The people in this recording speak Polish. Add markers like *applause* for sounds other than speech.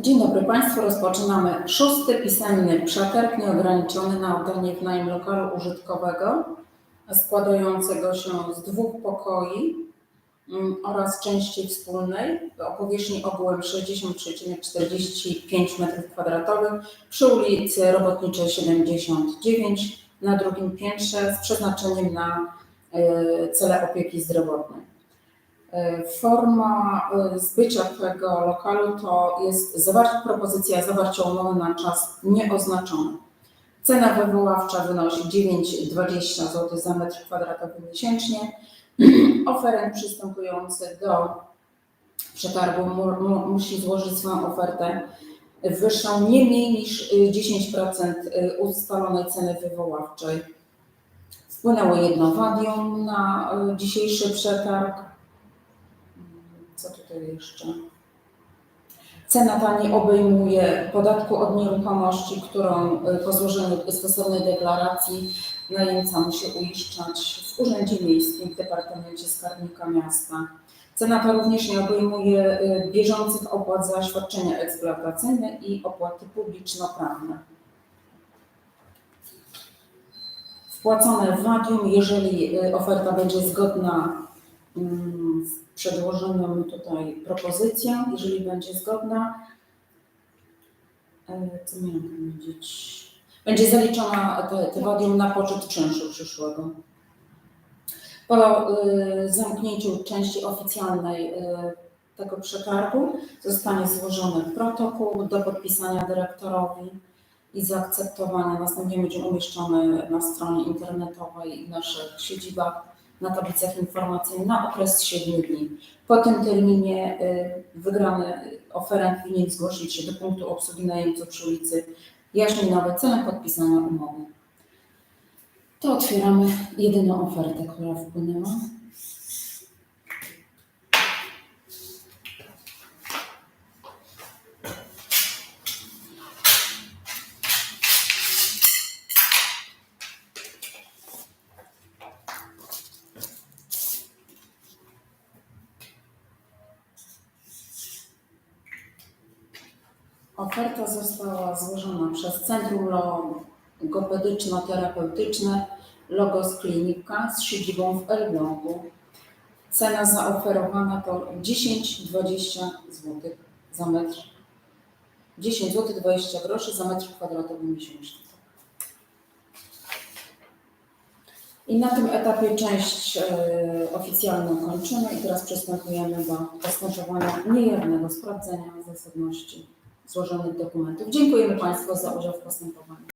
Dzień dobry Państwu. Rozpoczynamy szósty pisemny przetarg nieograniczony na oddanie w najem lokalu użytkowego składającego się z dwóch pokoi mm, oraz części wspólnej o powierzchni ogółem 60,45 m2 przy ulicy Robotniczej 79 na drugim piętrze z przeznaczeniem na e, cele opieki zdrowotnej. E, Forma e, zbycia tego lokalu to jest zawarcie, propozycja zawarcia umowy na czas nieoznaczony. Cena wywoławcza wynosi 9,20 zł za metr kwadratowy miesięcznie. *clears throat* Oferent przystępujący do przetargu mu, mu, musi złożyć swoją ofertę wyższą nie mniej niż y, 10% y, ustalonej ceny wywoławczej. Wpłynęło jedno wadium na y, dzisiejszy przetarg. Co tutaj jeszcze? Cena ta nie obejmuje podatku od nieruchomości, którą y, po złożeniu stosownej deklaracji najemca musi uiszczać w Urzędzie Miejskim w Departamencie Skarbnika Miasta. Cena ta również nie obejmuje y, bieżących opłat za świadczenia eksploatacyjne i opłaty publiczno-prawne. Wpłacone wadium, jeżeli y, oferta będzie zgodna mm, przedłożoną tutaj propozycją, jeżeli będzie zgodna, e, co miałam powiedzieć, będzie zaliczona te, na poczet czynszu przyszłego. Po y, zamknięciu części oficjalnej y, tego przetargu zostanie złożony protokół do podpisania dyrektorowi i zaakceptowania. Następnie będzie umieszczony na stronie internetowej w naszych siedzibach na tablicach informacyjnych na okres 7 dni. Po tym terminie y, wygrany oferent winien zgłosić się do punktu obsługi najemców przy ulicy Jaśminowej celem podpisania umowy. To otwieramy jedyną ofertę, która wpłynęła. Oferta została złożona przez Centrum Logopedyczno-Terapeutyczne Logos Klinika z siedzibą w Elblągu. Cena zaoferowana to 10-20 zł za metr. 10 zł 20 groszy za metr kwadratowy miesięcznie. I na tym etapie część e, oficjalną kończymy i teraz przystępujemy do postępowania niejawnego sprawdzenia zasadności złożonych dokumentów. Dziękujemy Państwu za udział w postępowaniu.